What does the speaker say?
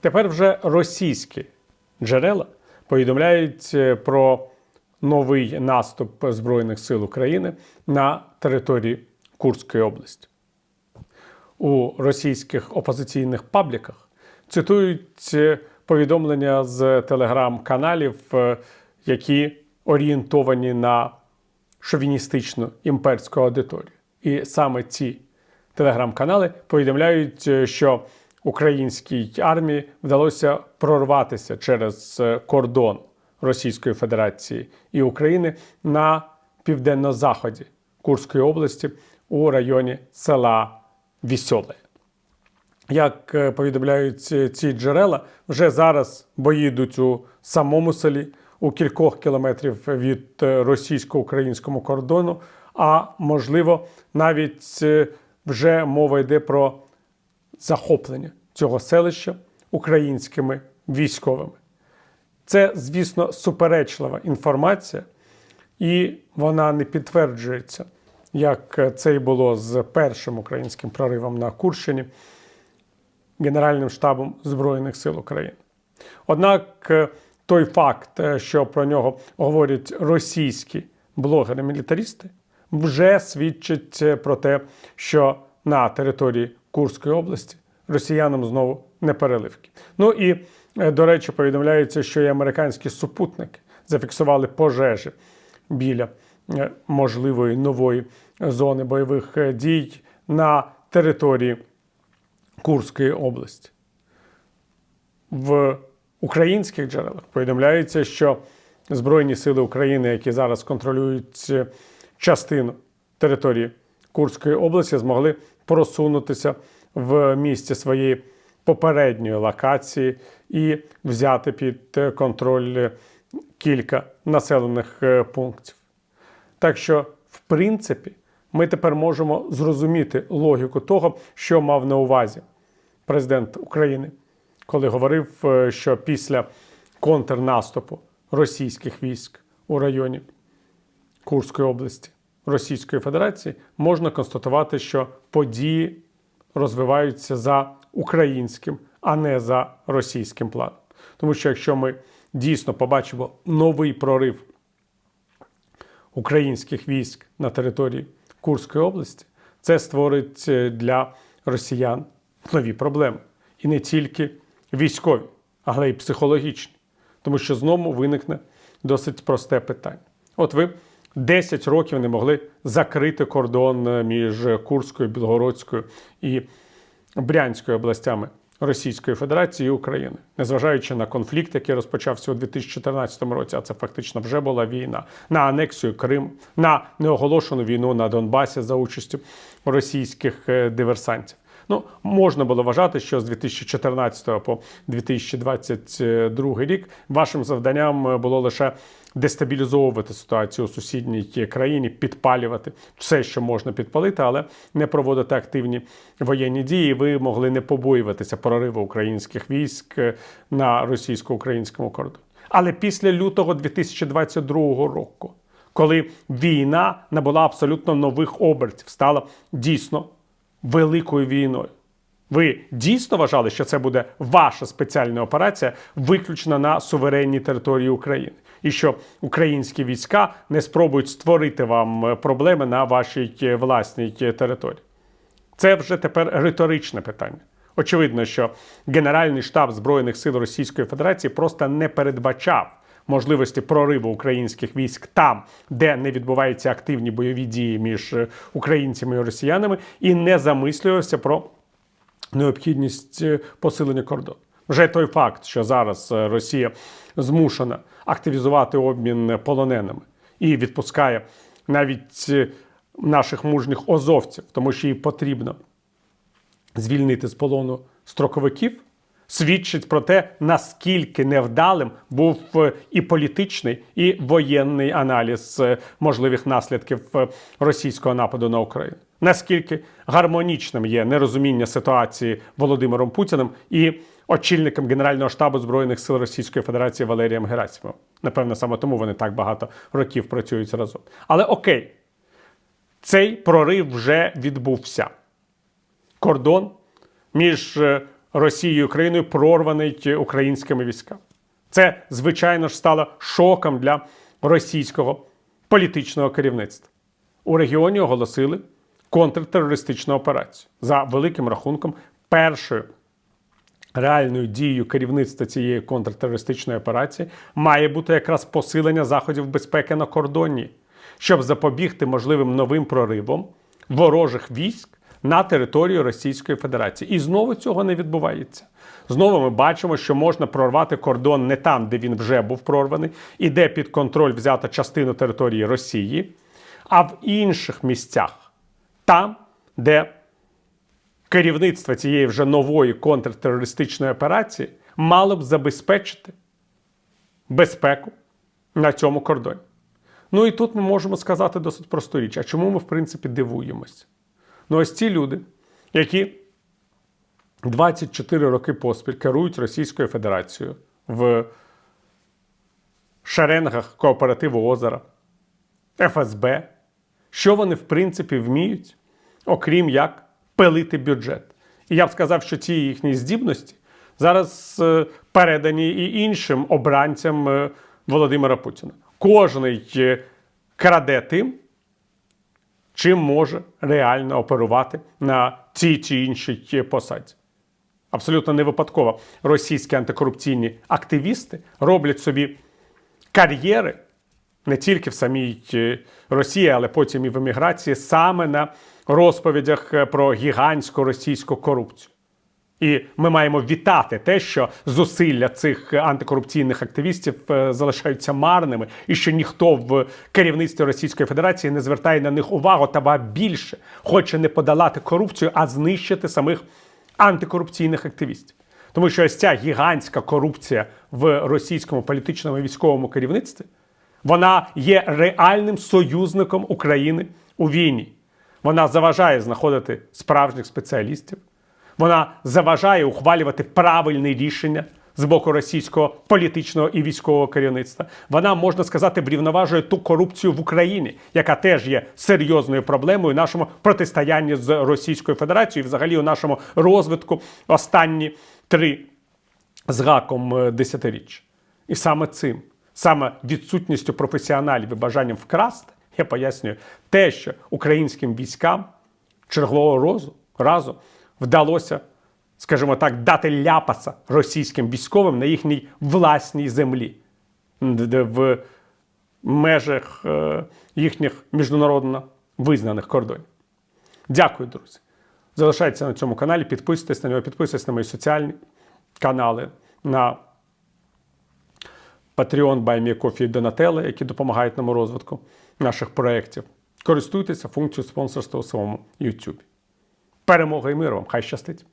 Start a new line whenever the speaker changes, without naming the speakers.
Тепер вже російські джерела повідомляють е, про новий наступ Збройних сил України на території Курської області. У російських опозиційних пабліках цитують е, повідомлення з телеграм-каналів, е, які орієнтовані на шовіністичну імперську аудиторію. І саме ці телеграм-канали повідомляють, що українській армії вдалося прорватися через е, кордон Російської Федерації і України на південно-заході Курської області у районі села Вісьоле. Як е, повідомляють ці- ці джерела, вже зараз бої йдуть у самому селі у кількох кілометрів від е, російсько-українському кордону, а можливо, навіть е, вже мова йде про захоплення цього селища українськими військовими. Це, звісно, суперечлива інформація, і вона не підтверджується, як це і було з першим українським проривом на Курщині Генеральним штабом Збройних сил України. Однак е, той факт, е, що про нього говорять російські блогери-мілітаристи, вже свідчить е, про те, що на території Курської області росіянам знову не переливки. Ну і е, до речі, повідомляється, що і американські супутники зафіксували пожежі біля е, можливої нової зони бойових е, дій на території Курської області. В українських джерелах повідомляється, що Збройні сили України, які зараз контролюють частину території Курської області, змогли просунутися в місці своєї попередньої локації і взяти під е, контроль е, кілька населених е, пунктів. Так що, в принципі, ми тепер можемо зрозуміти логіку того, що мав на увазі президент України, коли говорив, що після контрнаступу російських військ у районі Курської області Російської Федерації можна констатувати, що події розвиваються за українським, а не за російським планом. Тому що якщо ми дійсно побачимо новий прорив українських військ на території Курської області, це створить е, для росіян нові проблеми. І не тільки військові, але й психологічні. Тому що знову виникне досить просте питання. От ви 10 років не могли закрити кордон е, між Курською, Білгородською і Брянською областями Російської Федерації і України, незважаючи на конфлікт, який розпочався у 2014 році, а це фактично вже була війна, на анексію Криму, на неоголошену війну на Донбасі за участю російських е, диверсантів. Ну, можна було вважати, що з 2014 по 2022 рік вашим завданням е, було лише дестабілізовувати ситуацію у сусідній країні, підпалювати все, що можна підпалити, але не проводити активні воєнні дії. Ви могли не побоюватися прориву українських військ е, на російсько-українському кордоні. Але після лютого 2022 року, коли війна набула абсолютно нових обертів, стала дійсно великою війною. Ви дійсно вважали, що це буде ваша спеціальна операція, виключена на суверенній території України, і що українські війська не спробують створити вам е, проблеми на вашій е, власній е, території? Це вже тепер риторичне питання. Очевидно, що Генеральний штаб Збройних сил Російської Федерації просто не передбачав можливості прориву українських військ там, де не відбуваються активні бойові дії між е, українцями і росіянами, і не замислювався про необхідність е, посилення кордону. Вже той факт, що зараз е, Росія змушена активізувати обмін полоненими і відпускає навіть наших мужніх озовців, тому що їй потрібно звільнити з полону строковиків, свідчить про те, наскільки невдалим був е, і політичний, і воєнний аналіз е, можливих наслідків е, російського нападу на Україну. Наскільки гармонічним є нерозуміння ситуації Володимиром Путіним і очільником Генерального штабу Збройних сил Російської Федерації Валерієм Герасимовим. Напевно, саме тому вони так багато років працюють разом. Але окей, цей прорив вже відбувся кордон між Росією і Україною прорваний українськими військами. Це, звичайно ж, стало шоком для російського політичного керівництва. У регіоні оголосили контртерористичну операцію за великим рахунком першою реальною дією керівництва цієї контртерористичної операції має бути якраз посилення заходів безпеки на кордоні, щоб запобігти можливим новим проривам ворожих військ на територію Російської Федерації. І знову цього не відбувається. Знову ми бачимо, що можна прорвати кордон не там, де він вже був прорваний, і де під контроль взята частину території Росії, а в інших місцях, там, де керівництво цієї вже нової контртерористичної операції мало б забезпечити безпеку на цьому кордоні. Ну і тут ми можемо сказати досить просту річ. А чому ми, в принципі, дивуємося? Ну, ось ці люди, які 24 роки поспіль керують Російською Федерацією в шеренгах кооперативу Озера, ФСБ, що вони, в принципі, вміють, окрім як пилити бюджет. І я б сказав, що ці їхні здібності зараз е, передані і іншим обранцям е, Володимира Путіна. Кожний е, краде тим, чим може реально оперувати на цій чи іншій посаді. Абсолютно не випадково російські антикорупційні активісти роблять собі кар'єри не тільки в самій е, Росії, але потім і в еміграції, саме на розповідях е, про гігантську російську корупцію. І ми маємо вітати те, що зусилля цих антикорупційних активістів е, залишаються марними, і що ніхто в керівництві Російської Федерації не звертає на них увагу, та ба більше хоче не подолати корупцію, а знищити самих антикорупційних активістів. Тому що ось ця гігантська корупція в російському політичному і військовому керівництві вона є реальним союзником України у війні. Вона заважає знаходити справжніх спеціалістів. Вона заважає ухвалювати правильні рішення з боку російського політичного і військового керівництва. Вона можна сказати врівноважує ту корупцію в Україні, яка теж є серйозною проблемою нашому протистоянні з Російською Федерацією, і взагалі у нашому розвитку останні три з гаком е, десятиріч. І саме цим, саме відсутністю професіоналів і бажанням вкрасти, я пояснюю, те, що українським військам чергового розу разу вдалося, скажімо так, дати ляпаса російським військовим на їхній власній землі в межах е, їхніх міжнародно визнаних кордонів. Дякую, друзі. Залишайтеся на цьому каналі, підписуйтесь на нього, підписуйтесь на мої соціальні канали, на Patreon, BuyMeCoffee і Donatello, які допомагають нам у розвитку наших проєктів. Користуйтеся функцією спонсорства у своєму YouTube. Перемога і миром. Хай щастить!